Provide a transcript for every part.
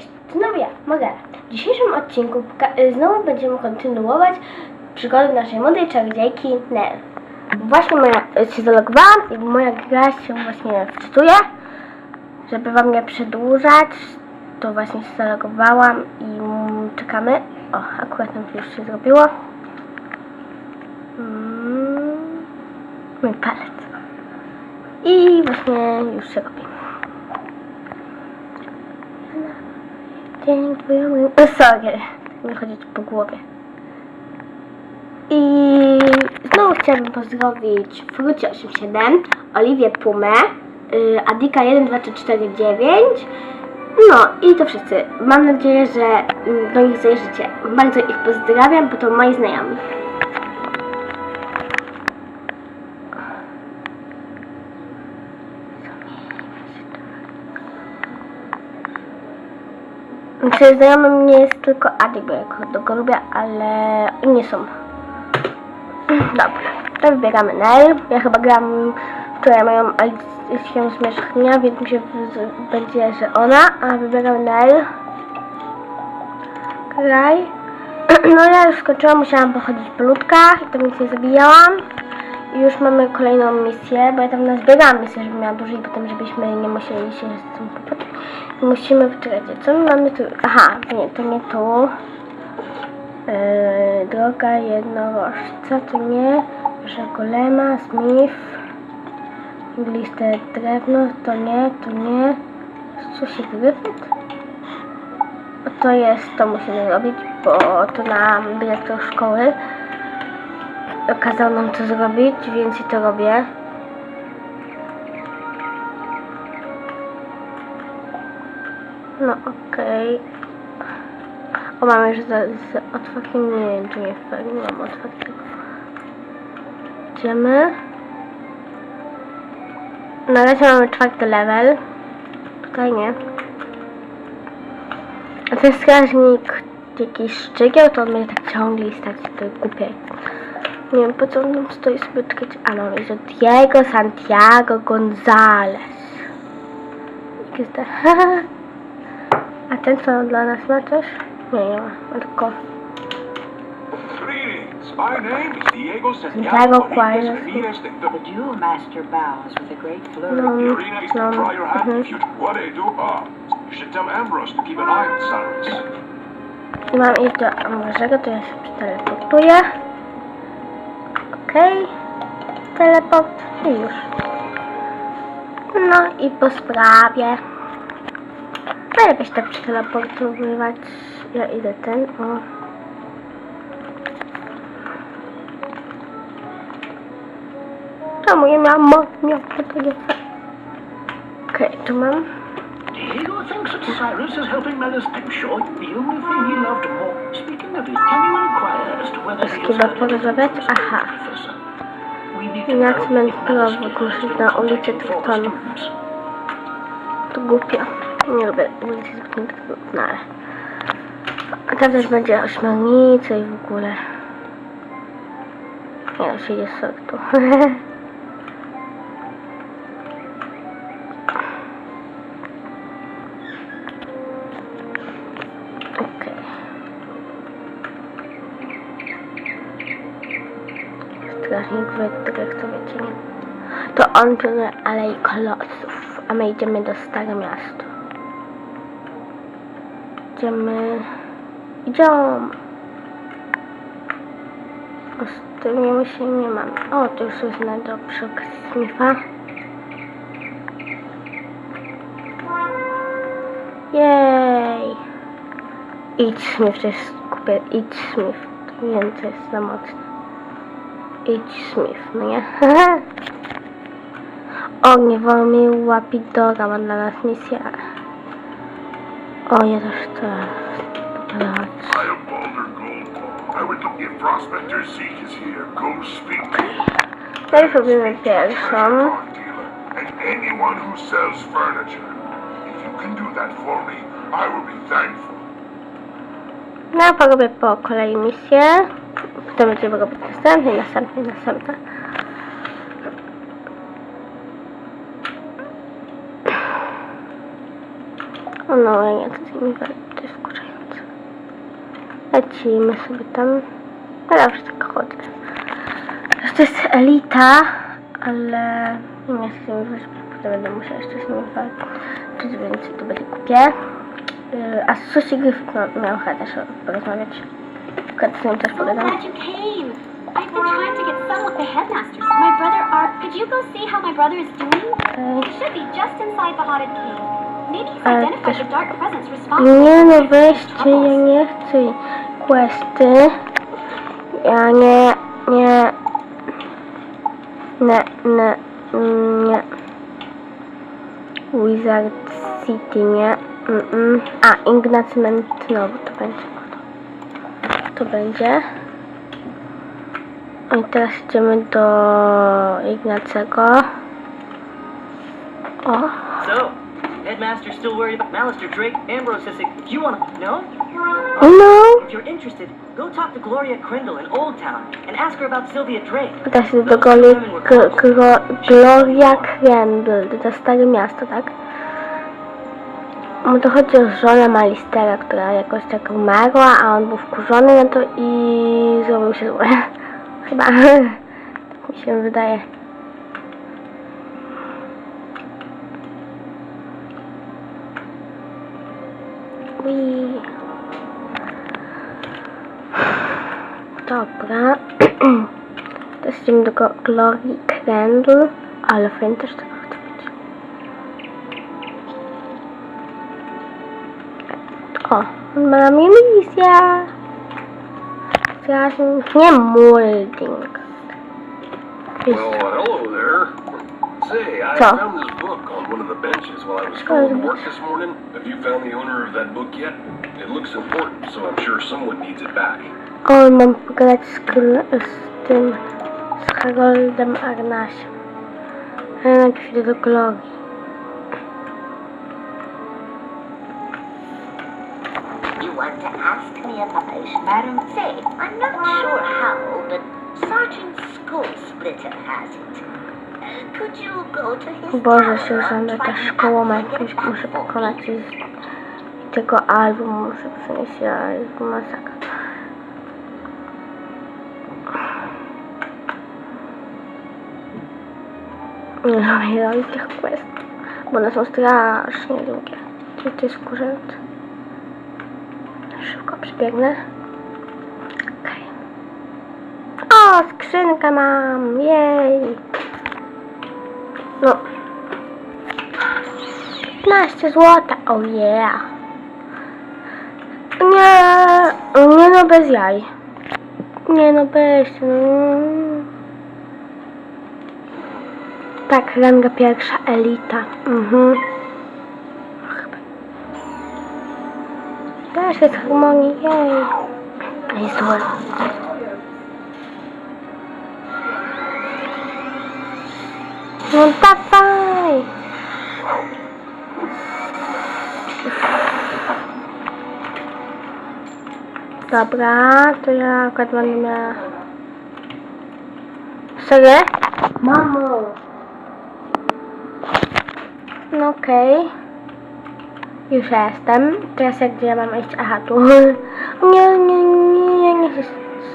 Cześć, znowu ja, Magara. W dzisiejszym odcinku y, znowu będziemy kontynuować przygody naszej młodej czarodziejki Nel. Właśnie moja, y, się zalogowałam i moja gra się właśnie wczytuje. Żeby wam nie przedłużać, to właśnie się zalogowałam i mm, czekamy. O, akurat nam już się zrobiło. Mm, mój palec. I właśnie już się robi. Dziękuję. O, sorry. Mi chodzi tu po głowie. I znowu chciałabym pozdrowić Frucie 87, Oliwię Pumę, y, Adika 12349. No i to wszyscy. Mam nadzieję, że mm, do nich zajrzycie. Bardzo ich pozdrawiam, bo to moi znajomi. Znaczy znajomym nie jest tylko Adi, bo jak go lubię, ale inni są. Dobra, to wybieramy Nel. Ja chyba gram wczoraj moją Alicją Zmierzchnia, więc mi się będzie, że ona, a wybieramy Nel. Kraj. No ja już skończyłam, musiałam pochodzić po ludkach i to nic nie zabijałam. Już mamy kolejną misję, bo ja tam nazbierałam misję, żeby miała dłużej, potem żebyśmy nie musieli się z tym. I musimy, czekajcie, co my mamy tu? Aha, nie, to nie tu. Yy, droga jednorożca, to nie. Że golema, Smith. Igliste drewno, to nie, to nie. Co się gryfet? To jest, to musimy zrobić, bo to nam dyrektor szkoły kazał nam to zrobić, więc i to robię. No okej. O, mamy już za, za otwartym, nie, tu nie fair, nie mam otwartego. Idziemy. Na razie mamy czwarty level. Tutaj nie. A ten strażnik jakiś szczygieł, to on mnie tak ciągnie i tak tutaj głupie. Nie wiem po co on tam stoi sobie czekać. A no, jest od Diego Santiago González. Jak jest to? A ten co dla nas ma coś? Nie, nie ma. Tylko Diego Santiago. Juarez. No. No. Mhm. if you what they do. You should tell Ambrose to keep an eye on Cyrus. Mam iść do Amrożego, to ja się przeteleportuję. Okej. Teleport i już. No i po sprawie. Najlepiej się tak przeteleportowywać. Ja idę ten, o. Czemu ja miałam mo... miałam to nie Okej, tu mam. Diego thinks that Cyrus is helping Melis. I'm sure the only thing he loved more. Chyba porozmawiać? Aha. Jak kuszyć to na ulicy students. To głupio. Nie lubię ulicy zamkniętych, no ale... A tam też będzie ośmiornica i w ogóle... Nie się jest sortu. on pilnuje Alei Kolosów, a my idziemy do Stare Miasto. Idziemy... Idziemy! O, z tym się nie mam. O, to już jest najdobszy okazji Smitha. Jej! Idź Smith, to jest kupię. Idź Smith. To co jest za mocne. Idź Smith, no nie? O, nie wolno łapidora ma dla nas misję. O, ja też chcę. Him. Tutaj robimy pierwszą. Drug dealer and anyone who sells furniture. If you can do that for me, I will be thankful. No, porobię po kolei misję. Potem będziemy robić następne, następne, następne. O no, ja to jest wkurzające. Lecimy sobie tam. No już tak chodzę. To jest elita, ale nie chcę mówić, bo potem będę musiała jeszcze z nimi walczyć, więc to będzie kupię. Yy, A z Sushi Griffith no, miał chyba też porozmawiać. Z nim też pogadam. glad you came. I've been trying to get some with the headmasters. My brother Art, could you go see how my brother is doing? Okej. He should be just inside the haunted cave. Też- Nie no weźcie, ja nie chcę questy. Ja nie, nie, nie, nie, nie. Wizard City, nie. Mm -mm. A, Ignacement znowu to będzie. To będzie. I teraz idziemy do Ignacego. Still worried about Malister Drake. Ambrose says if you want to know, no! if you're interested, go talk to Gloria Crindle in Old Town and ask her about Sylvia Drake. Teraz jest do Goli, Glo- Glo- Gloria Crandall, to stare miasto, tak? Mu to chodzi o żonę Malistera, która jakoś tak umarła, a on był wkurzony na to i zrobił się zły. Chyba. Tak mi się wydaje. Dobra. Teraz idziemy do Go- Glory Crandall, ale fajnie też to chcę być. O, ma na mnie misja. Strasznie, nie molding. Well, hello there. Say, I So? found this book on one of the benches while I was going to work this morning. Have you found the owner of that book yet? It looks important, so I'm sure someone needs it back. O, mam pogadać z, z tym, z Haroldem Arnasiem. Ale najpierw idę do Glory. You want to ask me about, Madam? Say, I'm not sure how, but Sergeant Skull Splitter has it. Could you go to his Boże, że ta szkoła ma get muszę pokonać tego album muszę przynieść album masakra. Nie lubię robić tych quest, bo one są strasznie długie. Czyli to jest wkurzające. Szybko przebiegnę. Okej. O, skrzynkę mam! Jej! No. 15 złota, oh yeah. Nie, nie no bez jaj. Nie no bez. Mm. Tak, ranga pierwsza, elita. Mhm. Też jest harmonii, jej. Jest zło. No dawaj! Dobra, to ja akurat będę miała... Serio? Mamo! Okej. Już jestem. Teraz jak gdzie ja mam iść? Aha, tu. Nie, nie, nie, ja nie chcę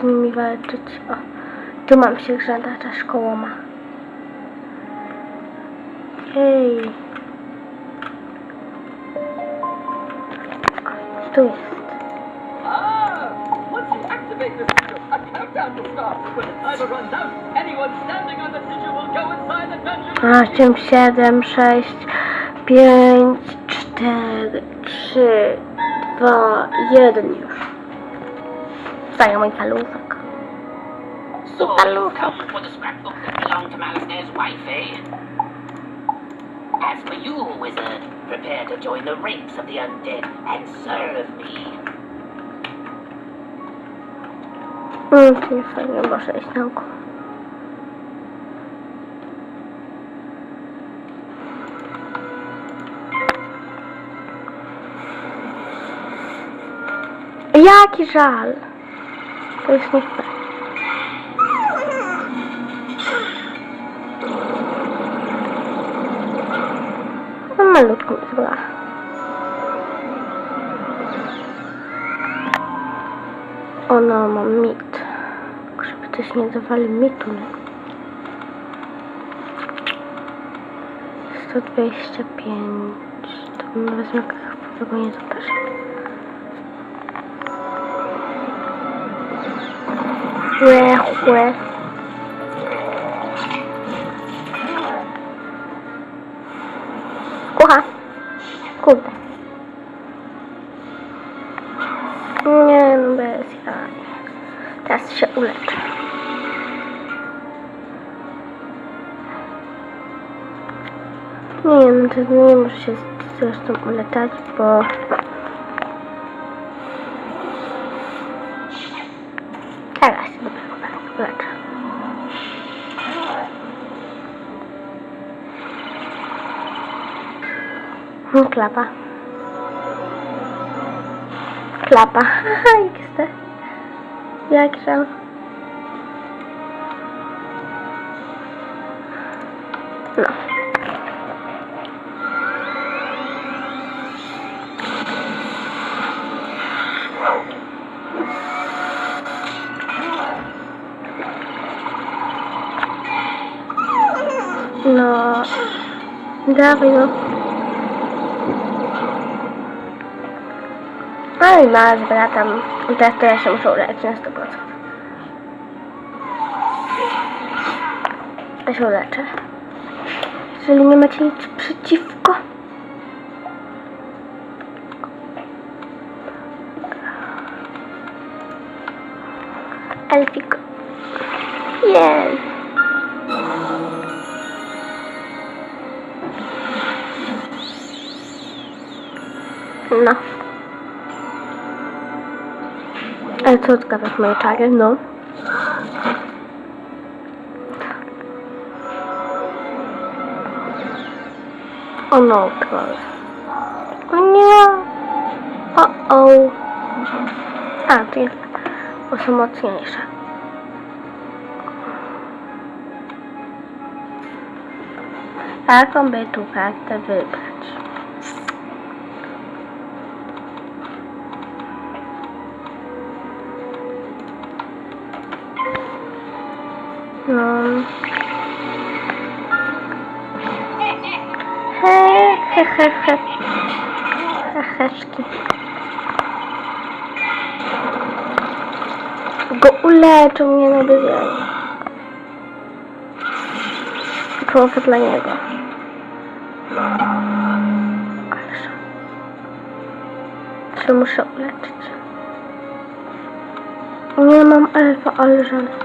z nimi walczyć. O, tu mam sierżanta, ta szkoła ma. Hej. O, Tu jest. Ah! A countdown will start. When the timer runs out, anyone standing on the sigil will go inside the dungeon. 8, 7, 6, 5, 4, 3, 2, 1 już. Wstaje mój paluszek. So, Paluszek. come for the scrapbook that belonged to wife, eh? As for you, wizard, prepare to join the ranks of the undead and serve me. Mm, nie fajnie, może iść na oko. Jaki żal. To jest smutne. No malutko mi zła. O no, mam mit. Żeby też nie dawali mitu, nie? 125 to bym wezmę kawałek, nie zobaczę Łe, łe. Kucha. Kurde. Nie, no bez jaj. Teraz się uleczę. Nie, no to nie muszę się zresztą uleczać, bo... No, Klapa. Klapa. Haha, XD. Jak żal. No. No. Dawaj no. I bratem. I teraz to ja się muszę uleczyć na 100%. Ja się uleczę. Jeżeli nie macie nic przeciwko. Elfik. Jej. No. Ale co zgadzasz moje czary? No. O no, troll. O nie. O o. A, to jest osamotniejsze. Jaką by tu kartę wybrać? He, he, he, he. Heheszki. Go uleczą mnie na bezjanie. Połowa dla niego. Czy muszę uleczyć? Nie mam elfa, ale żal.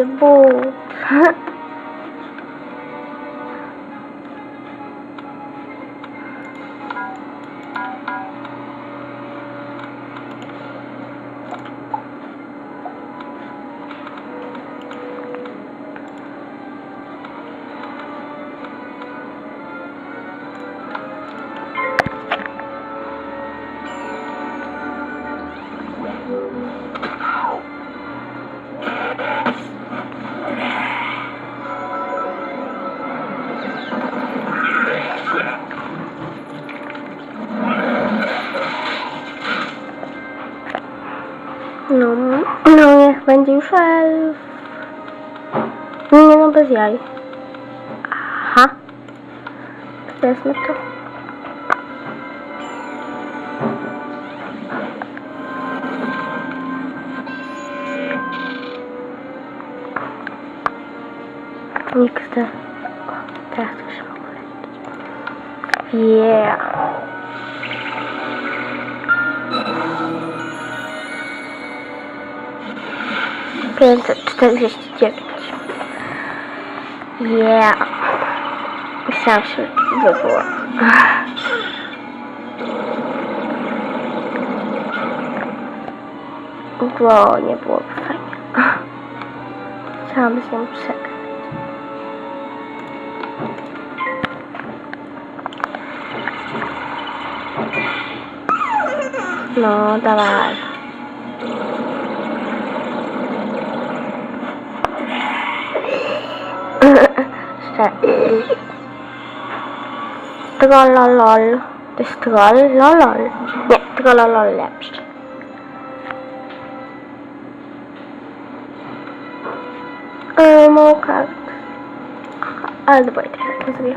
দেবো No, no niech będzie już elf. Nie no, bez jaj. Aha. Wezmę 549. Yeah. Musiałam się wywołać. Bo nie było fajnie. Chciałam z nią przegrać. No, dawaj. Trollolol. To jest trollolol. Nie, trollolol lepszy. Eee, mało kart. Ale dobra, i tak nie zrobię.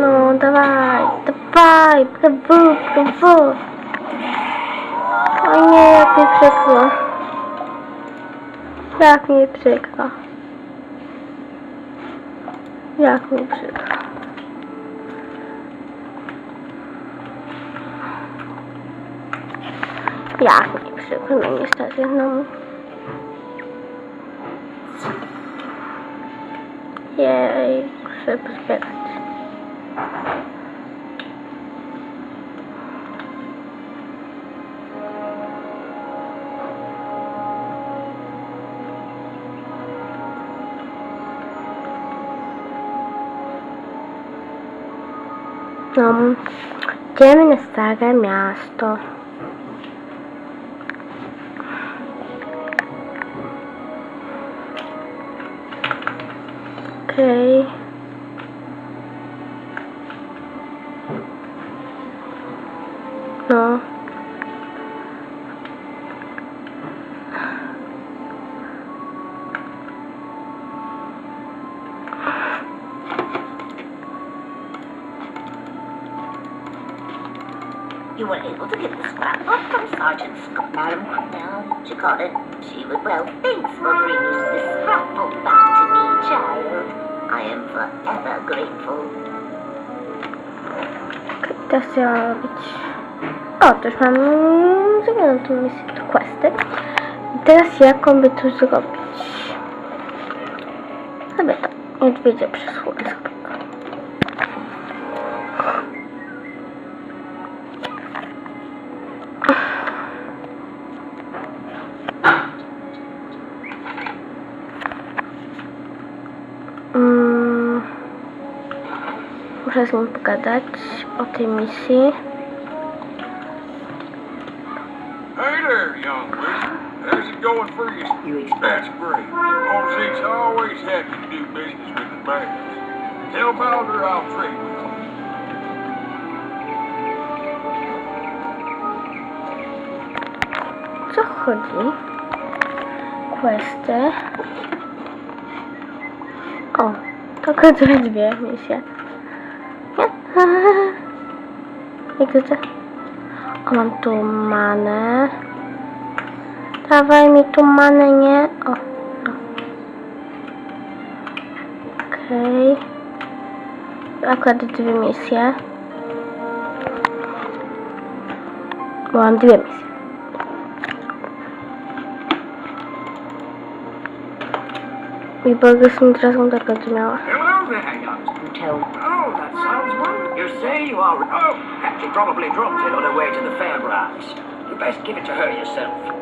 No, dawaj, dawaj, brawo, brawo. O nie, jak mi przykro. Jak mi przykro. Jak mi przykro. No niestety, no. Jej, pozbierać. No, ideme na staré miasto. Okay. Able to get the from Sergeant Scott. She well. Thanks for bringing scrapbook back to me, child. I am forever grateful. Robić? O, to już mam zrobioną tą misję, to questy. Teraz jaką by tu zrobić? Sobie to, niedźwiedzie przez Nim pogadać o tej misji. Hey there, young wizard. How's it going for you? That's great. Zeke's always happy to do business with the bandits. Tell Balder I'll trade with him. Co chodzi? Questy. O, tylko dwie misje. Jak to? O, mam tu manę. Dawaj mi tu manę, nie? O, no. Okej. Akurat dwie misje. Bo mam dwie misje. I Borgesem teraz mam tak. Hello Oh, that sounds wonderful. You say you are. Oh, she probably dropped it on her way to the fairgrounds. You best give it to her yourself.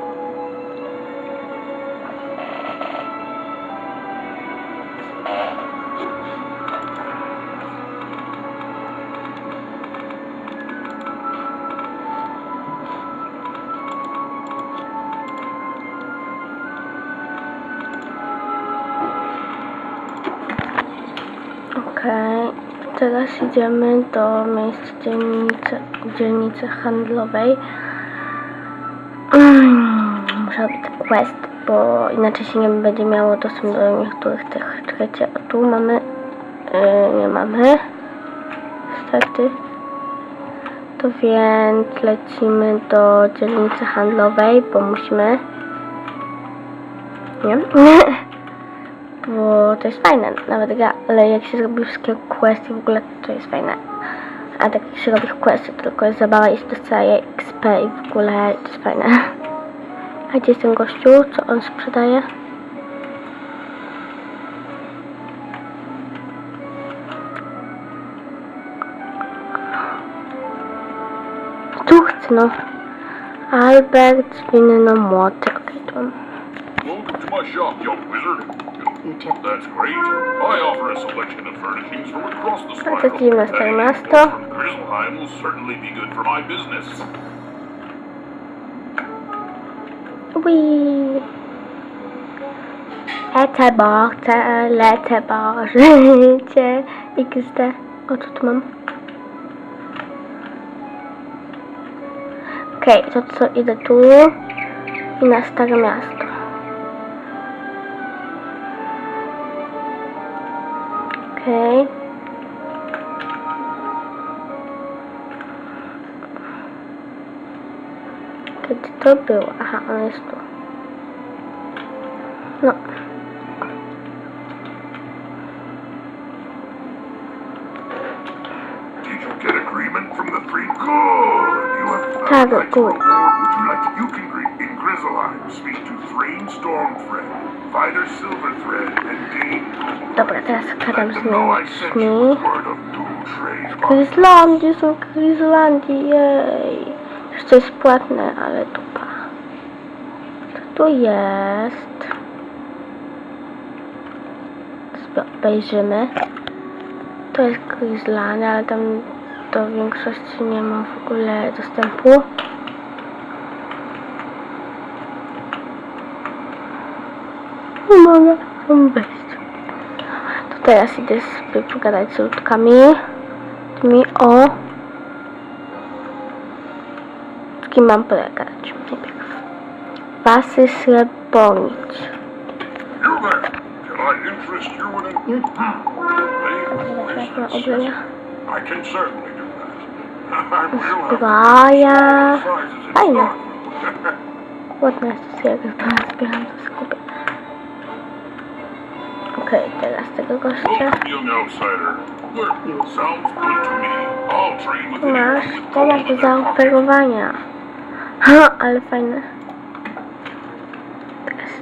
Okej, teraz idziemy do miejsca dzielnicy, dzielnicy handlowej. Muszę robić quest, bo inaczej się nie będzie miało dostępu do niektórych tych. Czekajcie, a tu mamy... Yy, nie mamy. Niestety. To więc lecimy do dzielnicy handlowej, bo musimy... Nie? bo to jest fajne, nawet gra, ale jak się zrobi wszystkie questy w ogóle, to jest fajne. A tak jak się robi questy, tylko jest zabawa i się dostaje XP i w ogóle to jest fajne. A gdzie jest ten gościu? Co on sprzedaje? Tu chcę, no. Albert, winno mam. Welcome to my shop, young wizard. That's great. I offer a selection of furnishings from across the spiral. dziwne Stare Any Miasto. import from Grizzleheim will certainly be good for my business. Ui. Lecę, bo chcę, lecę, bo życie. XD. O, co tu mam? Okej, to co, idę tu i na Stare Miasto. To było? Aha, on jest tu. No. Did you get agreement from the three? Good. You have right good. Would you like to, you can greet in Grizzleheim. Speak to Thrain Stormthread, Fighter Silverthread, and Dane Dobra, teraz gadam Let z them know I sent you nimi. with word of new trade. Gryzlandii są Gryzlandii, jej. Jeszcze jest płatne, ale. Tu jest? Obejrzymy. To jest Gryzlandia, ale tam do większości nie ma w ogóle dostępu. Nie mogę tam wejść. To teraz idę sobie pogadać z ludkami. Tymi o... Kim mam pogadać? Pasy Srebronic. You there. Can I interest you in a... you Hey, Jak na obrania? I can certainly do that. I will have Zbroja. sizes in Fajne. Ładna jest to zbieram to skupię. Okej, teraz tego gościa. With Masz temat do zaoferowania. Ha, ale fajne.